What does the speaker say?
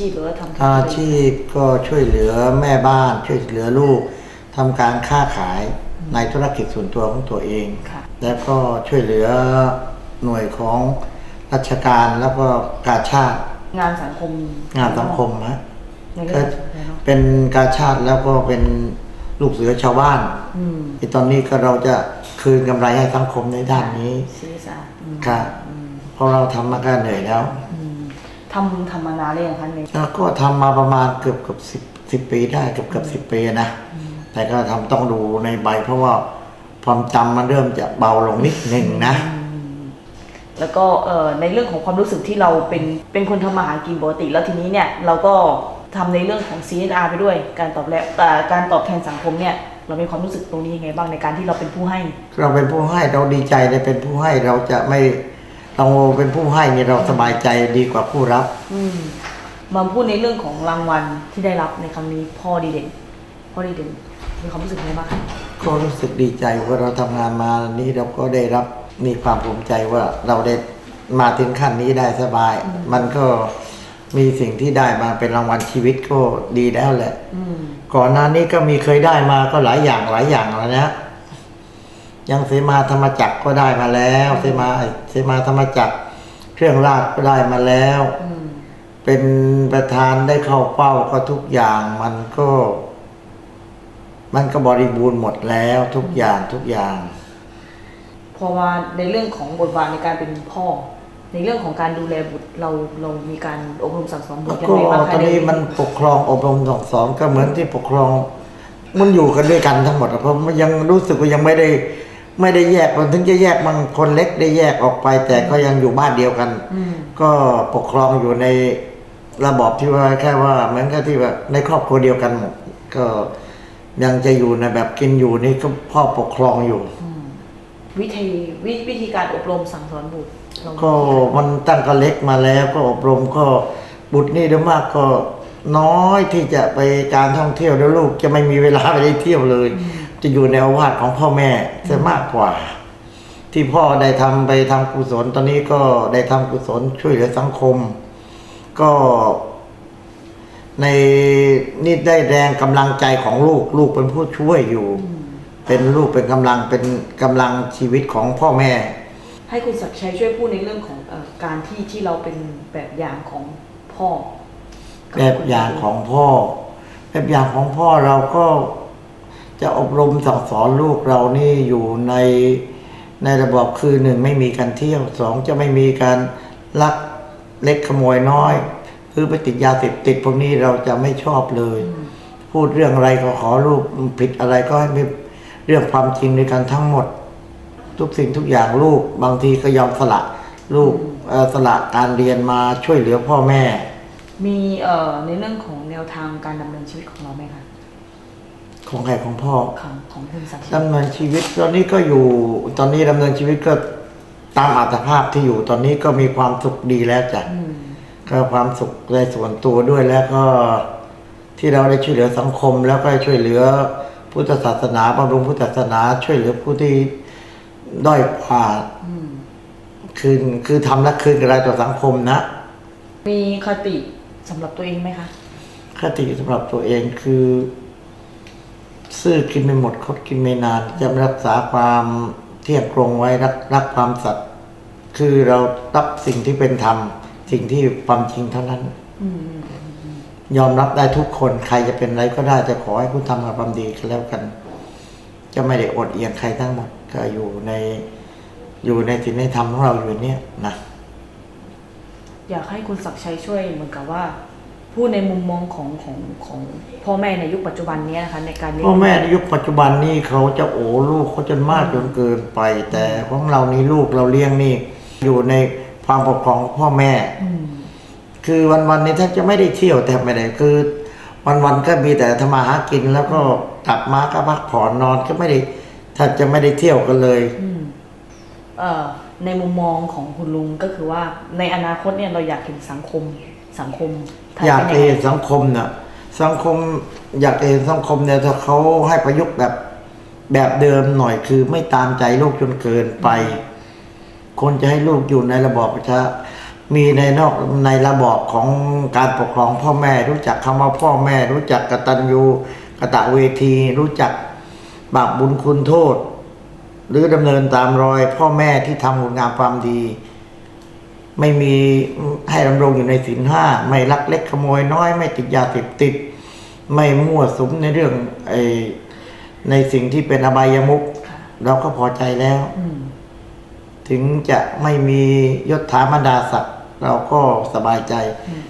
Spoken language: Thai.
ชีพหรือว่าทำธุรกิจอาชีพก็ช่วยเหลือแม่บ้าน ช่วยเหลือลูกทำการค้าขายในธุรกิจส่วนตัวของตัวเอง ค่ะแล้วก็ช่วยเหลือหน่วยของราชการแล้วก็กาชาติงานสังคมงานสังคมฮะในเรื่องของเนาะเป็นกาชาติแล้วก็เป็นลูกเสือชาวบ้านอืมที่ตอนนี้ก็เราจะคืนกำไรให้สังคมในด้านนี้ซีสาอืมครับอืมเพราะเราทำมาก็เหนื่อยแล้วอืม ทำทำมานานเลยงคะในแล้วก็ทำมาประมาณเกือบเกือบสิบสิบปีได้เกือบเกือบสิบปีนะ แต่ก็ทำต้องดูในใบ เพราะว่าความจำมันเริ่มจะเบาลงนิดหนึ่งนะ แล้วก็เอ่อในเรื่องของความรู้สึกที่เราเป็นเป็นคนทำมาหากินปกติ แล้วทีนี้เนี่ยเราก็ทำในเรื่องของ CSR ไปด้วย การตอบแลแต่การตอบแทนสังคมเนี่ยเรามีความรู้สึกตรงนี้ยังไงบ้างในการที่เราเป็นผู้ให้ เราเป็นผู้ให้เราดีใจในเป็นผู้ให้เราจะไม่ เราเป็นผู้ให้เนี่ยเราสบายใจดีกว่าผู้รับ อืมมาพูดในเรื่องของรางวัลที่ได้รับในครั้งนี้พ่อดีเด่นพ่อดีเด่นมีความรู้สึกยังไงบ้างคะก็รู้สึกดีใจว่าเราทำงานมานี้เราก็ได้รับมีความภูมิใจว่าเราได้มาถึงขั้นนี้ได้สบาย มันก็มีสิ่งที่ได้มาเป็นรางวัลชีวิตก็ดีแล้วแหละ อืม ก่อนหน้านี้ก็มีเคยได้มาก็หลายอย่างหลายอย่างแล้วนะ ยังเสมาธรรมจักรก็ได้มาแล้วเสมาเสมาธรรมจักรเครื่องราชก็ได้มาแล้วอืมเป็นประธานได้เข้าเป้าก็ทุกอย่างมันก็ มันก็บริบูรณ์หมดแล้วทุกอย่างทุกอย่างเพราะว่าในเรื่องของบทบาทในการเป็นพ่อ ในเรื่องของการดูแลบุตรเราเรามีการอบรมสั่งสอนบุตแล้วรยังก็ไงบ้างคะตอนนี้มันปกครองอบรมสั่งสอนก็เหมือนที่ปกครอง มันอยู่กันด้วยกันทั้งหมดอะเพราะมันยังรู้สึกว่ายังไม่ได้ ไม่ได้แยกมันถึงจะแยกบางคนเล็กได้แยกออกไป แต่ก็ยังอยู่บ้านเดียวกัน อืม ก็ปกครองอยู่ในระบอบที่ว่าแค่ว่าเหมือนกับที่ว่าในครอบครัวเดียวกันหมดก็ยังจะอยู่ในแบบกินอยู่นี่ก็พ่อปกครองอยู่ วิธีวิวิธีการอบรมสั่งสอนบุตรเราก็มันตั้งแต่เล็กมาแล้วก็อบรมก็บุตรนี่โดยมากก็น้อยที่จะไปการท่องเที่ยวแล้วลูกจะไม่มีเวลาไปได้เที่ยวเลย จะอยู่ในอาวาสของพ่อแม่จะมากกว่า ที่พ่อได้ทำไปทำกุศลตอนนี้ก็ได้ทำกุศลช่วยเหลือสังคม ก็ ในนี่ได้แรงกำลังใจของลูกลูกเป็นผู้ช่วยอยู่ เป็นลูกเป็นกำลังเป็นกำลังชีวิตของพ่อแม่ ให้คุณศักดิ์ชัยช่วยพูดในเรื่องของเออการที่ที่เราเป็นแบบอย่างของพ่อกับแบบอย่างของพ่อ แบบอย่างของพ่อเราก็ จะอบรมสั่งสอนลูกเรานี่อยู่ในในระบบคือหนึ่งไม่มีการเที่ยวสองจะไม่มีการลักเล็กขโมยน้อย คือไปติดยาเสพติดพวกนี้เราจะไม่ชอบเลย พูดเรื่องอะไรก็ขอลูกผิดอะไรก็ให้มีเรื่องความจริงในการทั้งหมด ทุกสิ่งทุกอย่างลูก บางทีก็ยอมสละลูกเอ่อสละการเรียนมาช่วยเหลือพ่อแม่ มีเอ่อในเรื่องของแนวทางการดำเนินชีวิตของเราไหมคะ ของใครของพ่อของของคุณศักดิ์ชัยดำเนินชีวิตตอนนี้ก็อยู่ ตอนนี้ดำเนินชีวิตก็ตามอัตภาพที่อยู่ ตอนนี้ก็มีความสุขดีแล้วจ้ะอืมก็ความสุขในส่วนตัวด้วยแล้วก็ ที่เราได้ช่วยเหลือสังคม แล้วก็ช่วยเหลือพุทธศาสนาบำรุงพุทธศาสนา ช่วยเหลือผู้ที่ด้อยกว่าอืมคืนคือทำและคืนกระไรต่อสังคมนะ มีคติสำหรับตัวเองไหมคะ คติสำหรับตัวเองคือ ซื่อกินไม่หมดคดกินไม่นานจะรักษาความเที่ยงตรงไว้รักรักความสัตย์คือเรารับสิ่งที่เป็นธรรม สิ่งที่ความจริงเท่านั้นยอมรับได้ทุกคนใครจะเป็นอะไรก็ได้แต่ขอให้คุณทำกับความดีกันแล้วกัน จะไม่ได้อดเอียงใครทั้งหมดก็อยู่ในอยู่ในศีลในธรรมของเราอยู่เนี่ยนะอยากให้คุณศักดิ์ชัยช่วยเหมือนกับว่า พูดในมุมมองของของของพ่อแม่ในยุคปัจจุบันเนี้ยนะคะในการเลี้ยงพ่อแม่ในยุคปัจจุบันนี่เขาจะโอ้ลูกเขาจนมากจนเกินไป แต่ของเรานี่ลูกเราเลี้ยงนี่ อยู่ในความปกครองของพ่อแม่อืมคือวันๆนี้ถ้าจะไม่ได้เที่ยวแต่ไม่ได้คือ วันๆก็มีแต่ทำมาหากินแล้วก็กลับมาก็พักผ่อนนอนก็ไม่ได้ถ้าจะไม่ได้เที่ยวกันเลยอืมเอ่อในมุมมองของคุณลุงก็คือว่าในอนาคตเนี่ยเราอยากเห็นสังคมสังคมไทย อยากเป็นจะงไงเห็นสังคมน่ะสังคมอยากจะเห็นสังคมเนี่ยถ้าเขาให้ประยุกต์แบบแบบเดิมหน่อยคือไม่ตามใจลูกจนเกินไป คนจะให้ลูกอยู่ในระบอบประชามีในนอกในระบอบของการปกครองพ่อแม่ รู้จักคำว่าพ่อแม่ รู้จักกตัญญูกตะเวที รู้จักบาปบุญคุณโทษ หรือดำเนินตามรอยพ่อแม่ที่ทำคุณงามความดี ไม่มีให้ดำรงอยู่ในศีลห้าไม่ลักเล็กขโมยน้อย ไม่ติดยาเสพติด ไม่มั่วสุมในเรื่องไอในสิ่งที่เป็นอบายมุขเราก็พอใจแล้วอืมถึงจะไม่มียศถาบรรดาศักดิ์เราก็สบายใจอืม